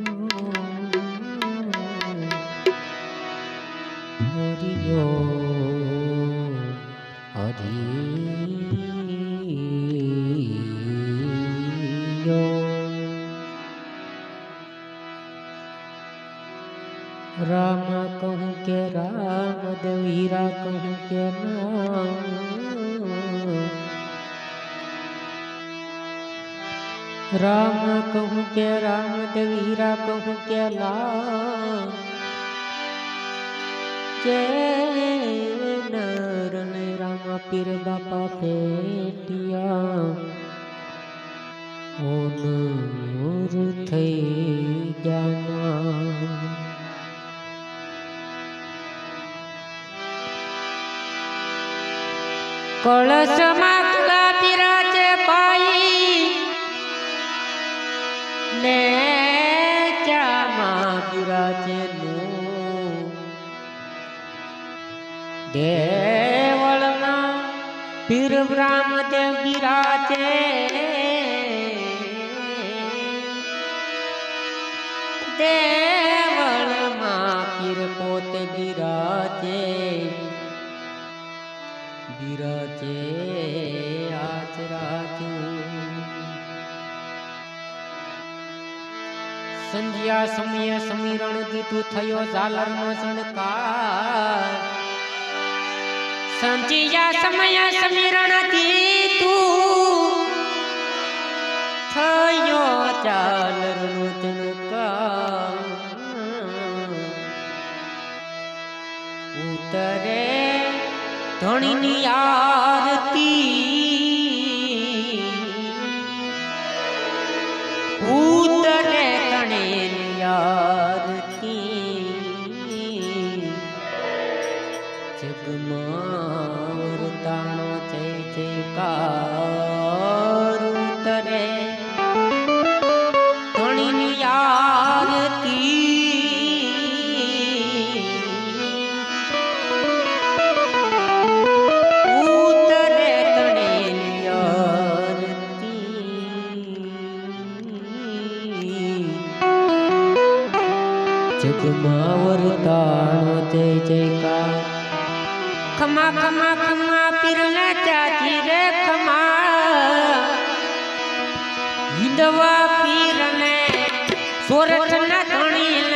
you. रकम केला जय नरन राम पीर बापा पेटिया ओन मोर थई जाना કળશમાં વિભ્રામત બિરાજે દેવળમાં કિરપોત બિરાજે બિરાજે આચરાજુ સંધ્યા સમયે સમીરણ દીધું થયો ઝાલરનો ઝણકાર સંચિયા સમય સમીરણથી તું થયો ચાલ રુદન ઉતરે ધણીની આરતી. વિધવા પીર ને સોરઠ ધણી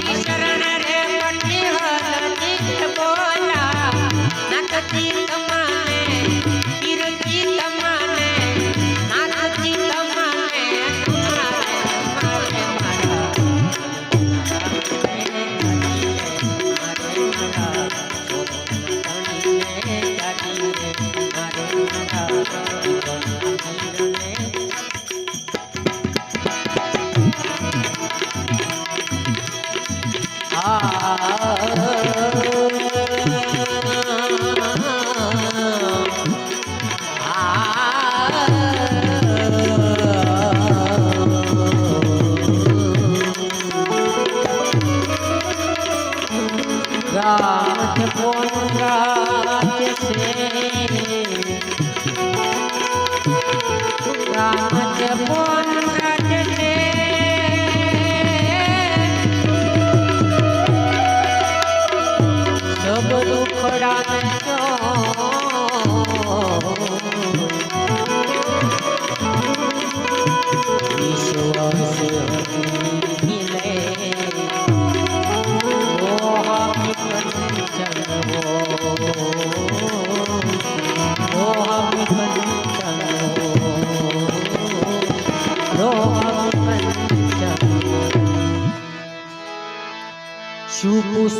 Mauricio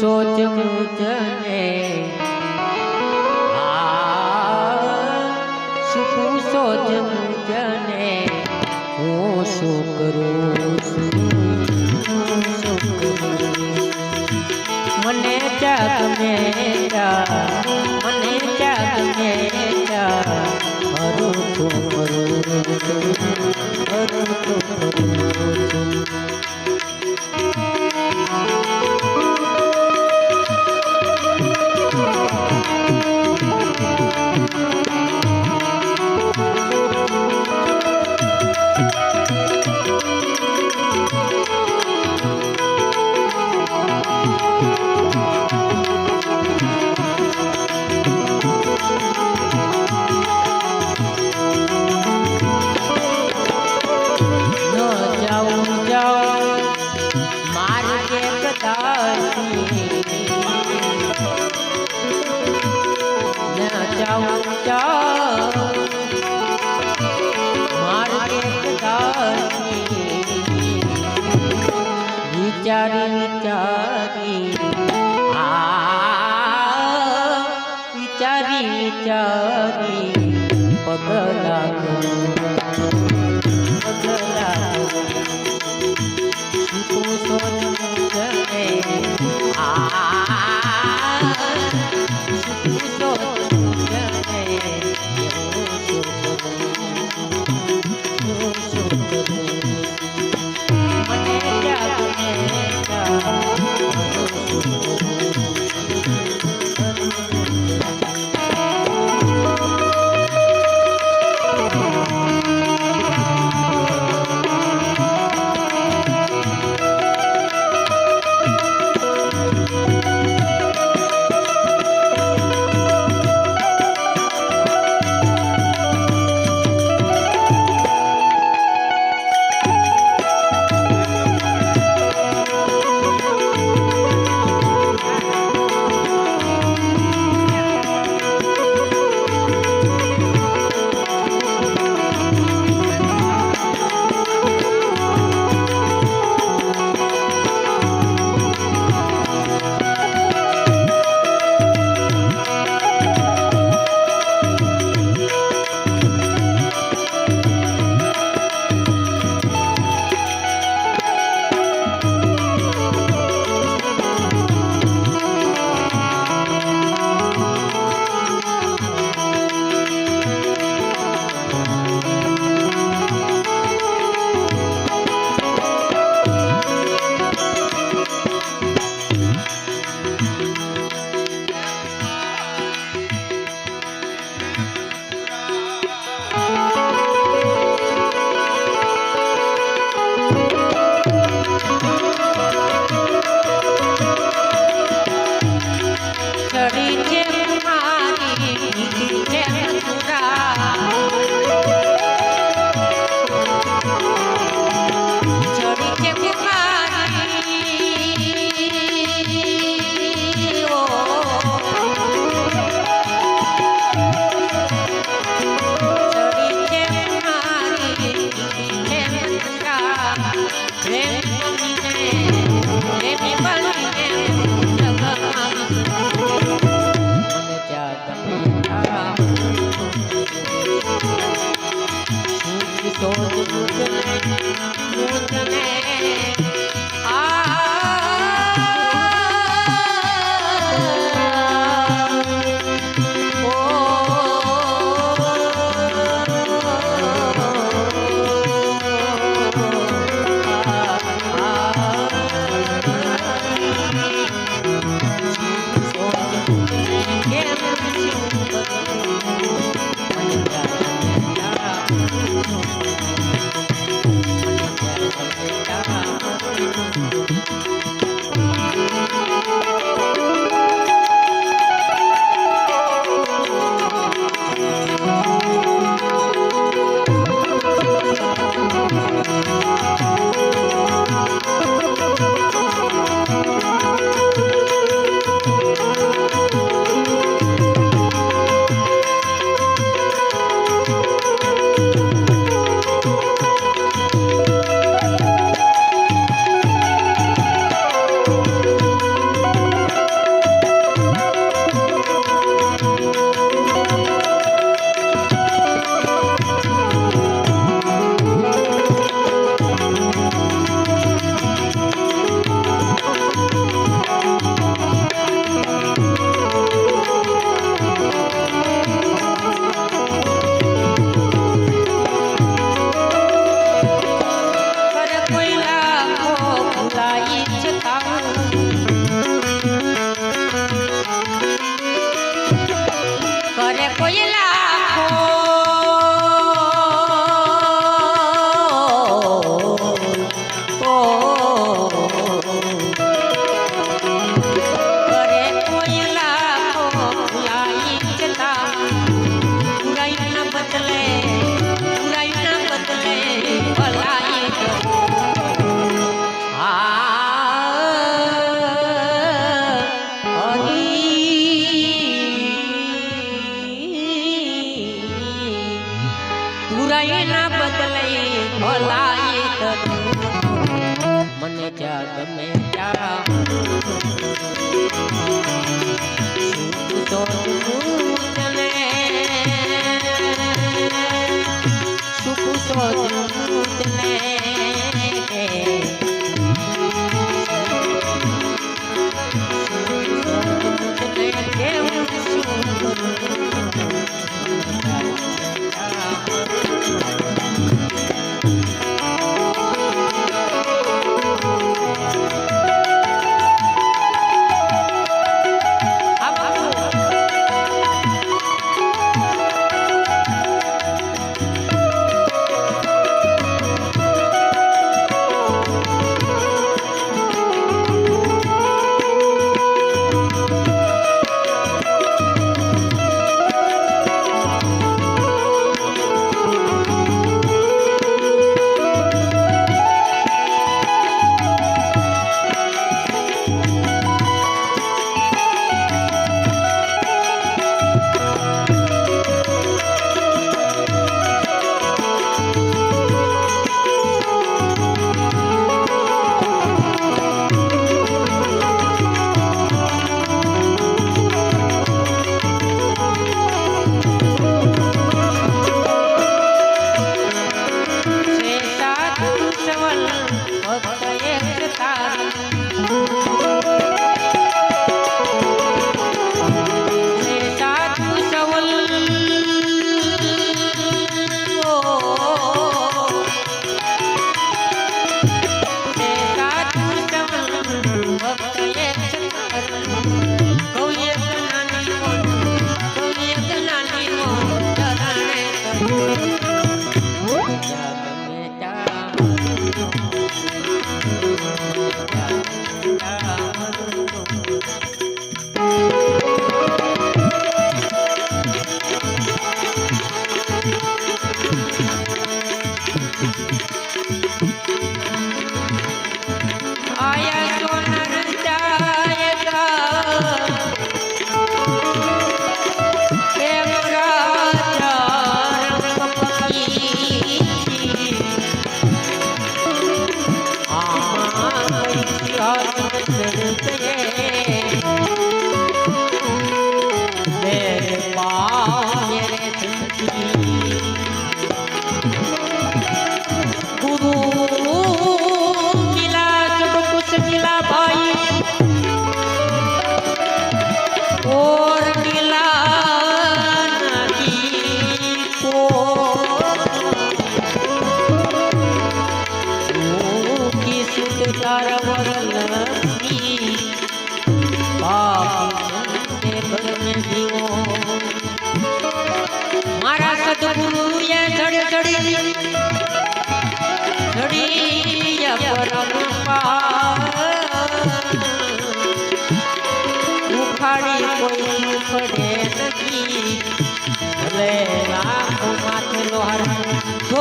સોચ પૂજને સુપુ સોચ પૂજને હું શું કરું મને જાગ મેરા, મને જાગ મેરા. હરું તું હરું હરું તું હરું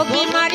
જોગી